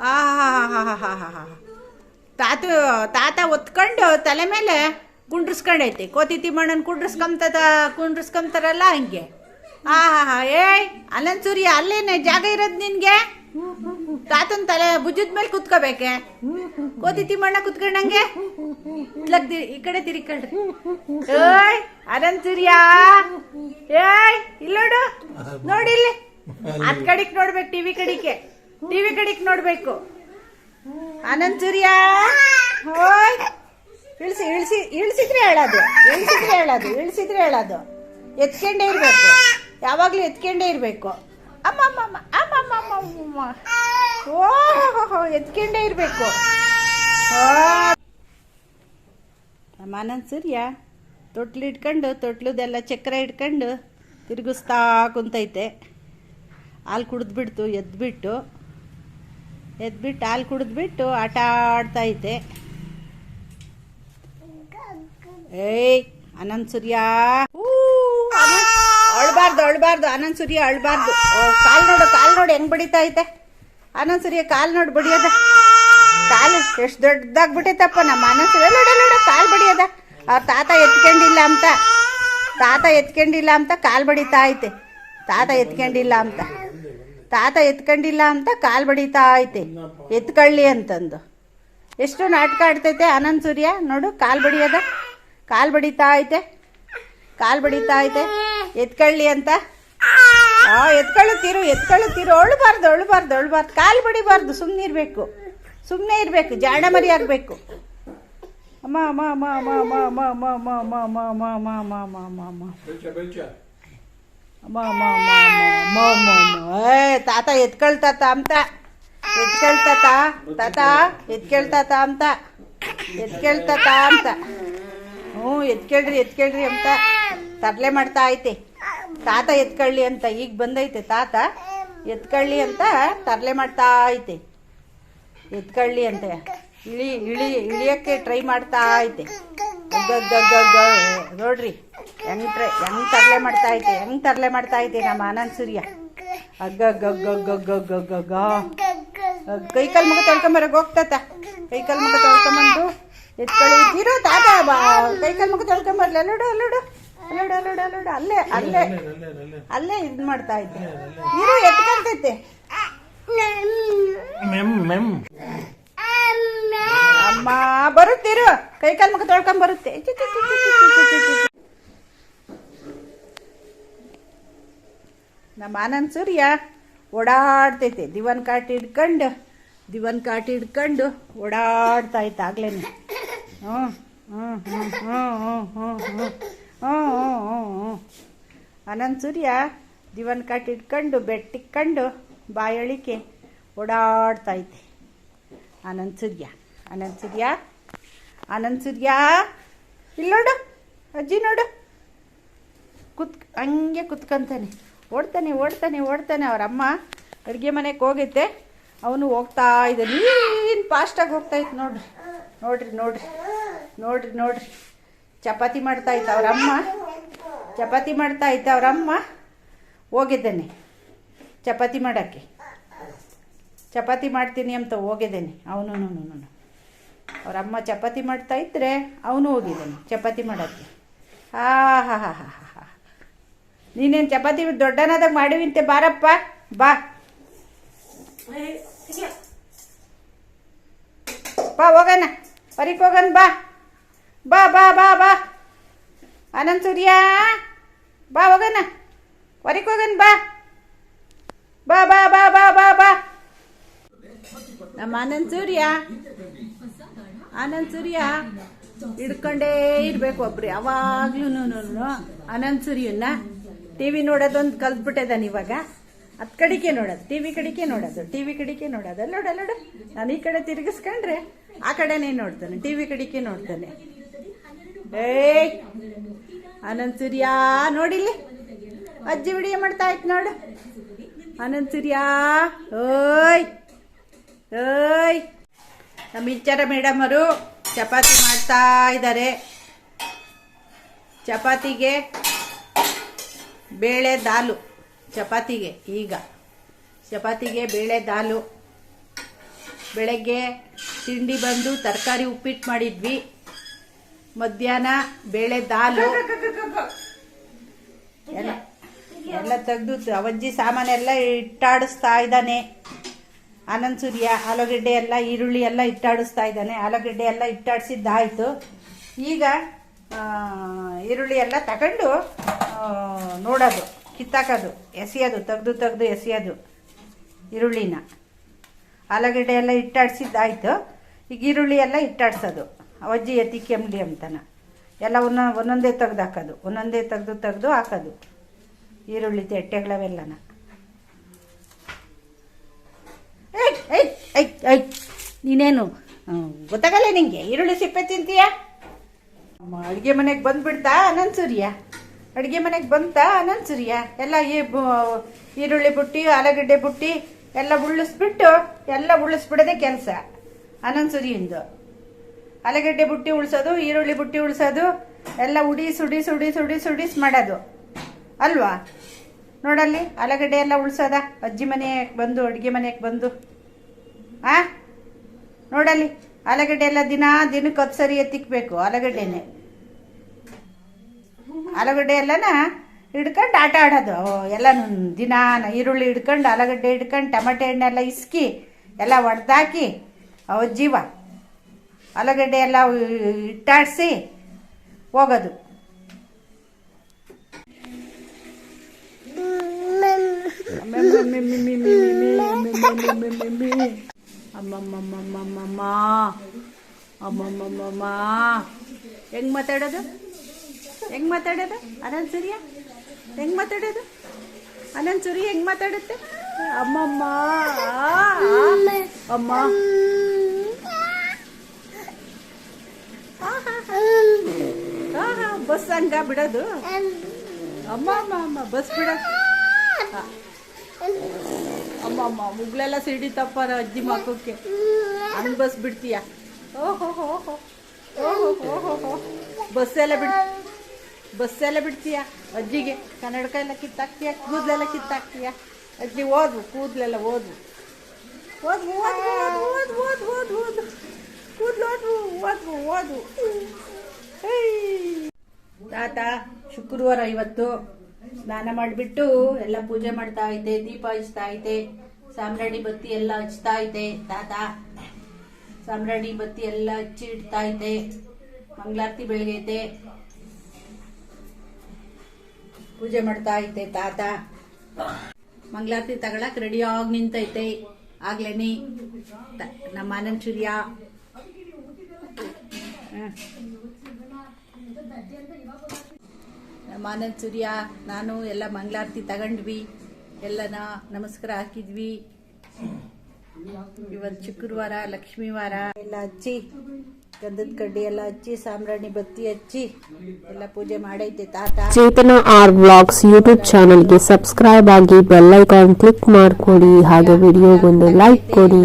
ಆ ಹಾ ಹಾ ಹಾ ಹಾ ಹಾ ಹಾ ತಾತ ತಾತ ಒತ್ಕೊಂಡು ತಲೆ ಮೇಲೆ ಕುಂಡ್ರಿಸ್ಕೊಂಡೈತಿ. ಕೋತಿ ತಿಮ್ಮಣ್ಣನ ಕುಂಡ್ರಿಸ್ಕೊಂತದ ಕುಂಡ್ರಿಸ್ಕೊಂತಾರಲ್ಲ ಹಂಗೆ. ಆ ಹಾ ಹಾ ಏಯ್ ಅಲ್ಲನ್ ಸೂರ್ಯ ಅಲ್ಲೇನೆ ಜಾಗ ಇರೋದು ನಿನಗೆ? ತಾತನ ತಲೆ ಭುಜದ ಮೇಲೆ ಕುತ್ಕೋಬೇಕೆ? ಕೋತಿ ತಿಮ್ಮಣ್ಣ ಕುತ್ಕೊಂಡಂಗೆ? ಈ ಕಡೆ ತಿರಿಕೊಳ್ರಿ ಏಯ್ ಅನಂತ್ ಸೂರ್ಯ ಏಯ್ ಇಲ್ಲೋಡು. ನೋಡಿ ಇಲ್ಲಿ. ಅದ್ ಕಡೆಗೆ ನೋಡ್ಬೇಕು ಟಿವಿ ಕಡಿಕೆ ಟಿವಿ ಕಡೆಗೆ ನೋಡ್ಬೇಕು. ಆನಂದ್ ಸೂರ್ಯ. ಹೋಯ್. ಇಳಿಸಿ ಇಳಿಸಿ ಇಳಿಸಿದ್ರೆ ಹೇಳೋದು. ಇಳಿಸಿದ್ರೆ ಹೇಳೋದು ಇಳಿಸಿದ್ರೆ ಹೇಳೋದು. ಎತ್ಕೊಂಡೇ ಇರಬೇಕು. ಯಾವಾಗಲೂ ಎತ್ಕೊಂಡೇ ಇರಬೇಕು. ಅಮ್ಮ ಅಮ್ಮ ಅಮ್ಮ ಅಮ್ಮ ಅಮ್ಮ ಓ ಎತ್ಕೊಂಡೇ ಇರಬೇಕು. ನಮ್ಮ ಅನಂತ್ ಸೂರ್ಯ ತೊಟ್ಲು ಇಟ್ಕೊಂಡು ತೊಟ್ಲದೆಲ್ಲ ಚಕ್ರ ಇಟ್ಕೊಂಡು ತಿರುಗಿಸ್ತಾ ಕುಂತೈತೆ. ಹಾಲು ಕುಡಿದ್ಬಿಡ್ತು ಎದ್ಬಿಟ್ಟು. ಎದ್ಬಿಟ್ಟು ಹಾಲು ಕುಡಿದ್ಬಿಟ್ಟು ಆಟ ಆಡ್ತೈತೆ ಏಯ್, ಅನಂತ್ ಸೂರ್ಯ. ಅಳ್ಬಾರ್ದು ಅಳ್ಬಾರ್ದು, ಅನಂತ್ ಸೂರ್ಯ ಅಳ್ಬಾರ್ದು. ಕಾಲು ನೋಡು ಕಾಲು ನೋಡು, ಹೆಂಗ್ ಬಡಿತಾ ಐತೆ ಅನಂತ್ ಸೂರ್ಯ, ಕಾಲು ನೋಡು, ಬಡಿಯೋದ. ಕಾಲು ಎಷ್ಟು ದೊಡ್ಡದಾಗಿ ಬಿಟ್ಟೈತಪ್ಪ ನಮ್ಮ ಅನಂತ್ ಸೂರ್ಯ. ನೋಡ ನೋಡ ಕಾಲು ಬಡಿಯೋದ. ಅವ್ರ ತಾತ ಎತ್ಕೊಂಡಿಲ್ಲ ಅಂತ. ತಾತ ಎತ್ಕೊಂಡಿಲ್ಲ ಅಂತ ಕಾಲು ಬಡಿತಾ ಐತೆ. ತಾತ ಎತ್ಕೊಂಡಿಲ್ಲ ಅಂತ. ತಾತ ಎತ್ಕೊಂಡಿಲ್ಲ ಅಂತ ಕಾಲು ಬಡಿತಾ ಐತೆ ಎತ್ಕೊಳ್ಳಿ ಅಂತಂದು ಎಷ್ಟು ನಾಟಕ ಆಡ್ತೈತೆ ಆನಂದ್ ಸೂರ್ಯ ನೋಡು ಕಾಲು ಬಡಿಯೋದ ಕಾಲು ಬಡಿತಾ ಐತೆ ಕಾಲು ಬಡಿತಾ ಐತೆ ಎತ್ಕೊಳ್ಳಿ ಅಂತ ಆ ಎತ್ಕೊಳ್ಳುತ್ತೀರು ಎತ್ಕೊಳ್ಳುತ್ತೀರು ಅಳ್ಬಾರ್ದು ಅಳ್ಬಾರ್ದು ಅಳ್ಬಾರ್ದು ಕಾಲು ಬಡಿಬಾರ್ದು ಸುಮ್ಮನೆ ಇರಬೇಕು ಸುಮ್ಮನೆ ಇರಬೇಕು ಜಾಣ ಮರಿ ಆಗಬೇಕು ಅಮ್ಮ ಅಮ್ಮ ಅಮ್ಮ ಅಮ್ಮ ಅಮ್ಮ ಅಮ್ಮ ಅಮ್ಮ ಅಮ್ಮ ಅಮ್ಮ ಅಮ್ಮ ಅಮ್ಮ ಅಮ್ಮ ಅಮ್ಮ ಅಮ್ಮ ಅಮ್ಮ. ಏ, ತಾತ, ಎತ್ಕೊಳ್ತಾತ ಅಂತ. ಎತ್ಕೊಳ್ತಾತ, ತಾತ, ಎತ್ಕೊಳ್ತಾತ ಅಂತ. ಎತ್ಕೊಳ್ತಾತ ಅಂತ. ಹ್ಞೂ, ಎತ್ಕೊಳ್ರಿ ಎತ್ಕೊಳ್ರಿ ಅಂತ ತರಲೆ ಮಾಡ್ತಾ ಐತೆ. ತಾತ, ಎತ್ಕೊಳ್ಳಿ ಅಂತ ಈಗ ಬಂದೈತೆ, ತಾತ. ಎತ್ಕೊಳ್ಳಿ ಅಂತ ತರಲೆ ಮಾಡ್ತಾ ಐತೆ. ಎತ್ಕೊಳ್ಳಿ ಅಂತ. ಇಳಿ ಇಳಿ, ಇಳಿಯಕ್ಕೆ ಟ್ರೈ ಮಾಡ್ತಾ ಐತೆ. ನೋಡ್ರಿ. ಹೆಂಗ್ ಟ್ರೈ ಹೆಂಗ್ ತರಲೆ ಮಾಡ್ತಾ ಇದ್ದೆ? ಹೆಂಗ್ ತರಲೆ ಮಾಡ್ತಾ ಇದ್ದೆ ನಮ್ಮ ಆನಂದ್ ಸೂರ್ಯ? ಅಗ್ಗಗ್ಗಗ್ಗಗ್ಗಗ್ಗಗ್ಗ ಕೈ ಕಾಲು ಮುಖ ತೊಳ್ಕೊಂಬರಕ್ ಹೋಗ್ತತ. ಕೈ ಕಾಲು ಮುಖ ತೊಳ್ಕೊಂಬಂದು ಎತ್ಕೊಳ್ಳಿ. ತಿರು ತಾತ? ಬಾ ಕೈ ಕಾಲು ಮುಖ ತೊಳ್ಕೊಂಬರ್ಲಿ ಅಲ್ಲೋಡು ಅಲ್ಲೋಡು ಅಲ್ಲೋಡು ಅಲ್ಲೋಡು ಅಲ್ಲೋಡು ಅಲ್ಲೇ ಅಲ್ಲೇ ಅಲ್ಲೇ ಇದು ಮಾಡ್ತಾ ಐತೆ ಇರು ಎತ್ಕೊಂತೈತೆ. ಅಮ್ಮ ಬರುತ್ತಿರು ಕೈ ಕಾಲು ಮುಖ ತೊಳ್ಕೊಂಡ್ ನಮ್ಮ ಆನಂದ್ ಸೂರ್ಯ ಓಡಾಡ್ತೈತೆ. ದಿವನ್ ಕಾಟ್ ಹಿಡ್ಕೊಂಡು, ದಿವನ್ ಕಾಟ್ ಹಿಡ್ಕೊಂಡು ಓಡಾಡ್ತಾ ಇತ್ತು ಆಗ್ಲೇ ಹ್ಞೂ ಹ್ಞೂ ಹ್ಞೂ ಹ್ಞೂ ಹ್ಞೂ ಹ್ಞೂ ಹ್ಞೂ ಹ್ಞೂ ಹ್ಞೂ ಹ್ಞೂ. ಆನಂದ್ ಸೂರ್ಯ ದಿವನ್ ಕಾಟ್ ಹಿಡ್ಕೊಂಡು ಬೆಟ್ಟಿಕ್ಕೊಂಡು ಬಾಯಳಿಕೆ ಓಡಾಡ್ತಾ ಐತೆ ಆನಂದ್ ಸೂರ್ಯ ಆನಂದ್ ಸೂರ್ಯ ಆನಂದ್ ಸೂರ್ಯ ಇಲ್ಲಿ ನೋಡು, ಅಜ್ಜಿ ನೋಡು. ಕುತ್ ಹಂಗೆ ಕುತ್ಕೊಂತಾನೆ. ಓಡ್ತಾನೆ ಓಡ್ತಾನೆ ಓಡ್ತಾನೆ ಅವ್ರ ಅಡುಗೆ ಮನೆಗೆ ಹೋಗೈತೆ ಅವನು ಹೋಗ್ತಾ ಇದ್ದಾನೆ ಏನು ಫಾಸ್ಟಾಗಿ ಹೋಗ್ತಾ ಇತ್ತು ನೋಡ್ರಿ. ನೋಡ್ರಿ ನೋಡ್ರಿ. ನೋಡ್ರಿ ನೋಡ್ರಿ. ಚಪಾತಿ ಮಾಡ್ತಾ ಇತ್ತು ಅವ್ರ ಅಮ್ಮ. ಚಪಾತಿ ಮಾಡ್ತಾ ಇತ್ತು ಅವ್ರ ಅಮ್ಮ. ಹೋಗಿದ್ದಾನೆ. ಚಪಾತಿ ಮಾಡೋಕ್ಕೆ. ಚಪಾತಿ ಮಾಡ್ತೀನಿ ಅಂತ ಹೋಗಿದ್ದಾನೆ. ಅವನು ಅವ್ರ ಅಮ್ಮ ಚಪಾತಿ ಮಾಡ್ತಾ ಇದ್ದರೆ ಅವನು ಹೋಗಿದ್ದಾನೆ. ಚಪಾತಿ ಮಾಡೋಕ್ಕೆ. ಹಾ ಹಾ ಹಾ ಹಾ ಹಾ. ನೀನೇನು ಚಪಾತಿ ದೊಡ್ಡನಾದಾಗ ಮಾಡಿವಿಂತೆ ಬಾರಪ್ಪ, ಬಾ. ಬಾ, ಹೋಗಣ. ಹೊರಕ್ಕೆ ಹೋಗೋಣ, ಬಾ. ಬಾ ಬಾ ಬಾ ಬಾ. ಆನಂದ್ ಸೂರ್ಯ, ಬಾ, ಹೋಗಣ. ಹೊರಕ್ಕೆ ಹೋಗೋಣ, ಬಾ. ಬಾ ಬಾ ಬಾ ಬಾ ಬಾ ಬಾ. ನಮ್ಮ ಆನಂದ್ ಸೂರ್ಯ ಆನಂದ್ ಸೂರ್ಯ ಹಿಡ್ಕೊಂಡೇ ಇರಬೇಕು ಒಬ್ರು ಯಾವಾಗ್ಲೂ ಆನಂದ್ ಸೂರ್ಯನ ಟಿ ವಿ ನೋಡೋದೊಂದು ಕಲ್ತ್ಬಿಟ್ಟಿದ್ದಾನೆ ಇವಾಗ ಅದ್ ಕಡಿಕೆ ನೋಡೋದು, ಟಿವಿ ಕಡಿಕೆ ನೋಡೋದು, ಟಿವಿ ಕಡಿಕೆ ನೋಡೋದು. ನೋಡ ನೋಡು. ನಾನು ಈ ಕಡೆ ತಿರುಗಿಸ್ಕೊಂಡ್ರೆ ಆ ಕಡೆನೇ ನೋಡ್ತಾನೆ, ಟಿವಿ ಕಡಿಕೆ ನೋಡ್ತಾನೆ. ಏಯ್, ಅನಂತ ಸೂರ್ಯ ನೋಡಿಲಿ ಅಜ್ಜಿ ವಿಡಿಯೋ ಮಾಡ್ತಾ ಇತ್ತು ನೋಡು. ಅನಂತ ಸೂರ್ಯ, ಓಯ್ ಓಯ್. ನಮ್ಮ ಇಚ್ಚಾರ ಮೇಡಮ್ ಅವರು ಚಪಾತಿ ಮಾಡ್ತಾ ಇದ್ದಾರೆ. ಚಪಾತಿಗೆ ಬೇಳೆ ದಾಲು, ಚಪಾತಿಗೆ ಈಗ. ಚಪಾತಿಗೆ ಬೇಳೆ ದಾಲು. ಬೆಳಗ್ಗೆ ತಿಂಡಿ ಬಂದು ತರಕಾರಿ ಉಪ್ಪಿಟ್ಟು ಮಾಡಿದ್ವಿ. ಮಧ್ಯಾಹ್ನ ಬೇಳೆ ದಾಲು. ಎಲ್ಲ ಎಲ್ಲ ತೆಗೆದು ಅವಜ್ಜಿ ಸಾಮಾನೆಲ್ಲ ಇಟ್ಟಾಡಿಸ್ತಾ ಇದ್ದಾನೆ. ಆನಂದ್ ಸೂರ್ಯ, ಆಲೂಗಡ್ಡೆ ಎಲ್ಲ, ಈರುಳ್ಳಿ ಎಲ್ಲ ಇಟ್ಟಾಡಿಸ್ತಾ ಇದ್ದಾನೆ. ಆಲೂಗಡ್ಡೆ ಎಲ್ಲ ಇಟ್ಟಾಡಿಸಿದ್ದಾಯಿತು. ಈಗ ಈರುಳ್ಳಿ ಎಲ್ಲ ತಗೊಂಡು ನೋಡೋದು, ಕಿತ್ತಾಕೋದು, ಎಸೆಯೋದು, ತೆಗ್ದು ತೆಗೆದು ಎಸೆಯೋದು, ಈರುಳ್ಳಿನ. ಆಲೂಗಡ್ಡೆ ಎಲ್ಲ ಇಟ್ಟಾಡ್ಸಿದ್ದಾಯಿತು, ಈಗ ಈರುಳ್ಳಿ ಎಲ್ಲ ಇಟ್ಟಾಡ್ಸೋದು, ಅವಜ್ಜಿ ಎತ್ತಿ ಕೆಮ್ಲಿ ಅಂತನ. ಎಲ್ಲ ಒಂದೊ ಒಂದೊಂದೇ ತೆಗ್ದು ಹಾಕೋದು, ಒಂದೊಂದೇ ತೆಗೆದು ತೆಗೆದು ಹಾಕೋದು, ಈರುಳ್ಳಿ ತೆಟ್ಟೆಗಳವೆಲ್ಲನ. ಏಯ್ ಏಯ್ ಏಯ್ ಏಯ್, ನೀನೇನು ಗೊತ್ತಾಗಲ್ಲ ನಿಂಗೆ, ಈರುಳ್ಳಿ ಸಿಪ್ಪೆ ತಿಂತೀಯ? ಅಡುಗೆ ಮನೆಗೆ ಬಂದ್ಬಿಡ್ತಾ ನನ್ನ ಸೂರ್ಯ? ಅಡುಗೆ ಮನೆಗೆ ಬಂತಾ ಅನಂತ್ ಸೂರ್ಯ? ಎಲ್ಲ ಈ ಈರುಳ್ಳಿ ಬುಟ್ಟಿ, ಆಲೂಗಡ್ಡೆ ಬುಟ್ಟಿ ಎಲ್ಲ ಉಳಿಸ್ಬಿಟ್ಟು, ಎಲ್ಲ ಉಳಿಸ್ಬಿಡೋದೇ ಕೆಲಸ. ಅನಂತ್ ಸೂರ್ಯಂದು ಆಲೂಗಡ್ಡೆ ಬುಟ್ಟಿ ಉಳಿಸೋದು, ಈರುಳ್ಳಿ ಬುಟ್ಟಿ ಉಳಿಸೋದು, ಎಲ್ಲ ಉಡಿ ಸುಡಿ ಸುಡಿ ಸುಡಿ ಸುಡಿಸ್ ಮಾಡೋದು. ಅಲ್ವಾ? ನೋಡಲ್ಲಿ, ಆಲೂಗಡ್ಡೆ ಎಲ್ಲ ಉಳಿಸೋದ? ಅಜ್ಜಿ ಮನೆಗೆ ಬಂದು, ಅಡುಗೆ ಮನೆಗೆ ಬಂದು. ಆ? ನೋಡಲ್ಲಿ, ಆಲೂಗಡ್ಡೆ ಎಲ್ಲ ದಿನ ದಿನಕ್ಕೆ ಸರಿ ಎತ್ತಿಕ್ಬೇಕು ಆಲೂಗಡ್ಡೆನೆ. ಆಲೂಗಡ್ಡೆ ಎಲ್ಲನ ಹಿಡ್ಕೊಂಡು ಆಟ ಆಡೋದು. ಎಲ್ಲ ದಿನ ಈರುಳ್ಳಿ ಹಿಡ್ಕೊಂಡು ಆಲೂಗಡ್ಡೆ ಹಿಡ್ಕೊಂಡು, ಟಮಾಟೆ ಹಣ್ಣೆಲ್ಲ ಇಸ್ಕಿ, ಎಲ್ಲ ಒಡೆದಾಕಿ ಅವ ಜೀವ. ಆಲೂಗಡ್ಡೆ ಎಲ್ಲ ಇಟ್ಟಾಡಿಸಿ ಹೋಗೋದು. ಅಮ್ಮಮ್ಮಮ್ಮಮ್ಮಮ್ಮ ಅಮ್ಮಮ್ಮಮ್ಮಮ್ಮ. ಹೆಂಗೆ ಮಾತಾಡೋದು? ಹೆಂಗ್ ಮಾತಾಡೋದು? ಅನಂತ್ ಸೂರ್ಯ? ಹೆಂಗ್ ಮಾತಾಡೋದು? ಅನಂತ್ ಸೂರ್ಯ ಹೆಂಗ್ ಮಾತಾಡುತ್ತೆ? ಅಮ್ಮಮ್ಮ ಅಮ್ಮ. ಬಸ್ ಹಂಗ ಬಿಡೋದು? ಅಮ್ಮ ಅಮ್ಮ ಅಮ್ಮ, ಬಸ್ ಬಿಡೋದು ಅಮ್ಮ ಅಮ್ಮ ಮುಗ್ಲೆಲ್ಲ ಸಿಡಿತಪ್ಪ ಅಜ್ಜಿ ಮಕ್ಕಕ್ಕೆ ಹಂಗ್ ಬಸ್ ಬಿಡ್ತೀಯ? ಓಹೋ ಓಹೋ ಓಹೋ ಓಹೋ ಬಸ್ ಎಲ್ಲ ಬಿಡ್ ಬಸ್ ಎಲ್ಲ ಬಿಡ್ತೀಯ? ಅಜ್ಜಿಗೆ ಕನ್ನಡಕ ಎಲ್ಲ ಕಿತ್ತಾಕ್ತೀಯ? ಕೂದಲೆಲ್ಲ ಕಿತ್ತಾಕ್ತೀಯ? ಅಜ್ಜಿ ಓದ್ವು ಕೂದಲೆಲ್ಲ ಓದು ಓದು ಓದು ಓದು ಓದು ಓದು ಓದು ಕೂದಲು ಓದು ಓದ್ವು ಓದು ಏಯ್. ತಾತ, ಶುಕ್ರವಾರ ಇವತ್ತು ಸ್ನಾನ ಮಾಡಿಬಿಟ್ಟು ಎಲ್ಲ ಪೂಜೆ ಮಾಡ್ತಾ ಐತೆ ದೀಪ ಹಚ್ತಾ ಐತೆ ಸಾಮ್ರಾಣಿ ಬತ್ತಿ ಎಲ್ಲ ಹಚ್ತಾ ಐತೆ ತಾತ, ಸಾಮ್ರಾಣಿ ಬತ್ತಿ ಎಲ್ಲ ಹಚ್ಚಿ ಇಡ್ತಾ ಐತೆ ಮಂಗಳಾರತಿ ಬೆಳಗೈತೆ ಪೂಜೆ ಮಾಡ್ತಾ ಐತೆ ತಾತ. ಮಂಗಳಾರತಿ ತಗೊಳಕ್ ರೆಡಿ ಆಗ್ ನಿಂತೈತೆ. ಆಗ್ಲೇನಿ. ನಮ್ಮ ಆನಂದ್ ಸೂರ್ಯ. ನಮ್ಮ ಆನಂದ್ ಸೂರ್ಯ, ನಾನು ಎಲ್ಲ ಮಂಗಳಾರತಿ ತಗೊಂಡ್ವಿ. ಎಲ್ಲನ ನಮಸ್ಕಾರ ಹಾಕಿದ್ವಿ. ಇವತ್ತು ಶುಕ್ರವಾರ, ಲಕ್ಷ್ಮೀವಾರ. ಎಲ್ಲ ಹಚ್ಚಿ ಗಂಧದ ಕಡ್ಡಿ ಎಲ್ಲ ಹಚ್ಚಿ ಸಾಂಬ್ರಾಣಿ ಬತ್ತಿ ಹಚ್ಚಿ ಎಲ್ಲ ಪೂಜೆ ಮಾಡೈತೆ ತಾತ ಚೇತನ ಆರ್ ವ್ಲಾಗ್ಸ್ ಯೂಟ್ಯೂಬ್ ಚಾನಲ್ಗೆ ಸಬ್ಸ್ಕ್ರೈಬ್ ಆಗಿ ಬೆಲ್ ಐಕಾನ್ ಕ್ಲಿಕ್ ಮಾಡ್ಕೊಡಿ ಹಾಗೆ ವಿಡಿಯೋಗೊಂದು ಲೈಕ್ ಕೊಡಿ